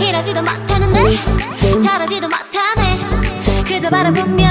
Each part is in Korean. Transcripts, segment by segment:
이러지도 못하는데 저러지도 못하네. 그저 바라보고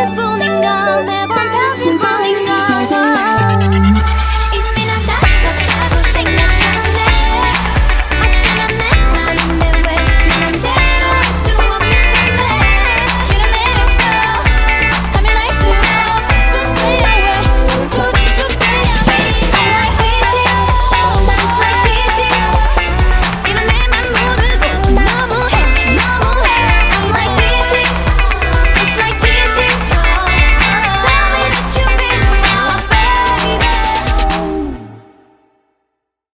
20분인가 내